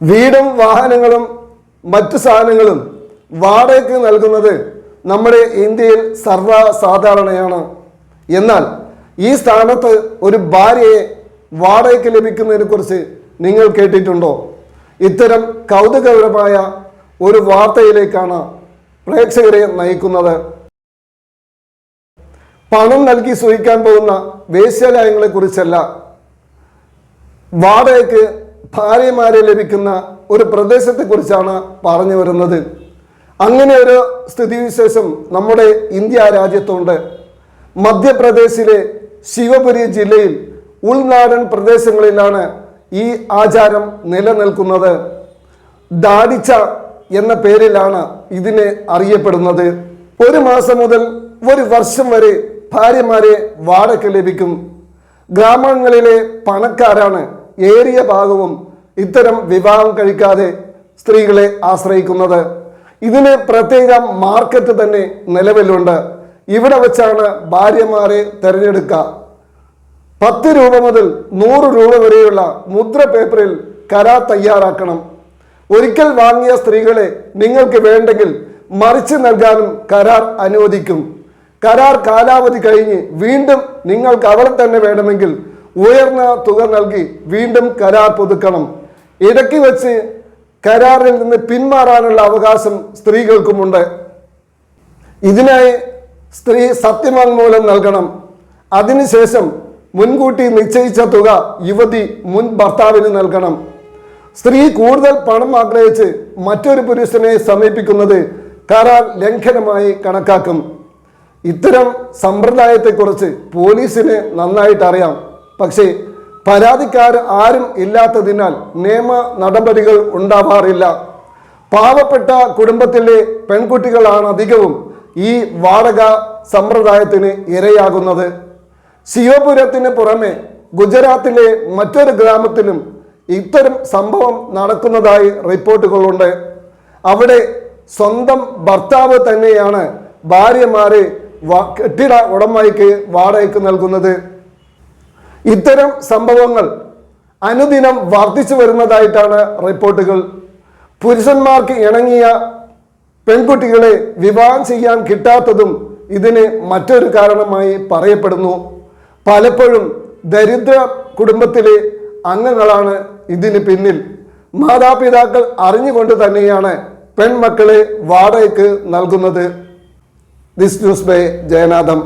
വീടും വാഹനങ്ങളും മറ്റു സാധനങ്ങളും വാടകയ്ക്ക് നൽകുന്നത് നമ്മുടെ ഇന്ത്യയിൽ സർവസാധാരണയാണ്. എന്നാൽ ഈ സ്ഥാനത്ത് ഒരു ഭാര്യയെ വാടകയ്ക്ക് ലഭിക്കുന്നതിനെ കുറിച്ച് നിങ്ങൾ കേട്ടിട്ടുണ്ടോ? ഇത്തരം കൗതുകകരമായ ഒരു വാർത്തയിലേക്കാണ് പ്രേക്ഷകരെ നയിക്കുന്നത്. പണം നൽകി സൂഹിക്കാൻ പോകുന്ന വേശ്യാലയങ്ങളെ കുറിച്ചല്ല വാടകയ്ക്ക് ഭാര്യമാരെ ലഭിക്കുന്ന ഒരു പ്രദേശത്തെക്കുറിച്ചാണ് പറഞ്ഞു വരുന്നത്. അങ്ങനെ ഒരു സ്ഥിതിവിശേഷം നമ്മുടെ ഇന്ത്യ രാജ്യത്തുണ്ട്. മധ്യപ്രദേശിലെ ശിവപുരി ജില്ലയിൽ ഉൾനാടൻ പ്രദേശങ്ങളിലാണ് ഈ ആചാരം നിലനിൽക്കുന്നത്. ദാടിച്ച എന്ന പേരിലാണ് ഇതിനെ അറിയപ്പെടുന്നത്. ഒരു മാസം മുതൽ ഒരു വർഷം വരെ ഭാര്യമാരെ വാടക ലഭിക്കും. ഗ്രാമങ്ങളിലെ പണക്കാരാണ് ഏറിയ ഭാഗവും ഇത്തരം വിവാഹം കഴിക്കാതെ സ്ത്രീകളെ ആശ്രയിക്കുന്നത്. ഇതിന് പ്രത്യേക മാർക്കറ്റ് തന്നെ നിലവിലുണ്ട്. ഇവിടെ വെച്ചാണ് ഭാര്യമാരെ തിരഞ്ഞെടുക്കുക. പത്ത് രൂപ മുതൽ നൂറ് രൂപ വരെയുള്ള മുദ്ര പേപ്പറിൽ കരാർ തയ്യാറാക്കണം. ഒരിക്കൽ വാങ്ങിയ സ്ത്രീകളെ നിങ്ങൾക്ക് വേണ്ടെങ്കിൽ മറിച്ച് നൽകാനും കരാർ അനുവദിക്കും. കരാർ കാലാവധി കഴിഞ്ഞ് വീണ്ടും നിങ്ങൾക്ക് അവളെ തന്നെ വേണമെങ്കിൽ ഉയർന്ന തുക നൽകി വീണ്ടും കരാർ പുതുക്കണം. ഇടയ്ക്ക് വെച്ച് കരാറിൽ നിന്ന് പിന്മാറാനുള്ള അവകാശം സ്ത്രീകൾക്കുമുണ്ട്. ഇതിനായി സ്ത്രീ സത്യവാങ്മൂലം നൽകണം. അതിനുശേഷം മുൻകൂട്ടി നിശ്ചയിച്ച തുക യുവതി മുൻ ഭർത്താവിന് നൽകണം. സ്ത്രീ കൂടുതൽ പണം ആഗ്രഹിച്ച് മറ്റൊരു പുരുഷനെ സമീപിക്കുന്നത് കരാർ ലംഘനമായി കണക്കാക്കും. ഇത്തരം സമ്പ്രദായത്തെക്കുറിച്ച് പോലീസിന് നന്നായിട്ട് അറിയാം പക്ഷേ പരാതിക്കാർ ആരും ഇല്ലാത്തതിനാൽ നിയമ നടപടികൾ ഉണ്ടാവാറില്ല. പാവപ്പെട്ട കുടുംബത്തിലെ പെൺകുട്ടികളാണ് അധികവും ഈ വാടക സമ്പ്രദായത്തിന് ഇരയാകുന്നത്. ശിവപുരത്തിന് പുറമെ ഗുജറാത്തിലെ മറ്റൊരു ഗ്രാമത്തിലും ഇത്തരം സംഭവം നടക്കുന്നതായി റിപ്പോർട്ടുകളുണ്ട്. അവിടെ സ്വന്തം ഭർത്താവ് തന്നെയാണ് ഭാര്യമാരെ കെട്ടിട ഉടമയ്ക്ക് വാടകയ്ക്ക് നൽകുന്നത്. ഇത്തരം സംഭവങ്ങൾ അനുദിനം വർദ്ധിച്ചു വരുന്നതായിട്ടാണ് റിപ്പോർട്ടുകൾ. പുരുഷന്മാർക്ക് ഇണങ്ങിയ പെൺകുട്ടികളെ വിവാഹം ചെയ്യാൻ കിട്ടാത്തതും ഇതിന് മറ്റൊരു കാരണമായി പറയപ്പെടുന്നു. പലപ്പോഴും ദരിദ്ര കുടുംബത്തിലെ അംഗങ്ങളാണ് ഇതിന് പിന്നിൽ. മാതാപിതാക്കൾ അറിഞ്ഞുകൊണ്ട് തന്നെയാണ് പെൺമക്കളെ വാടകയ്ക്ക് നൽകുന്നത്. This news by Jayanatham.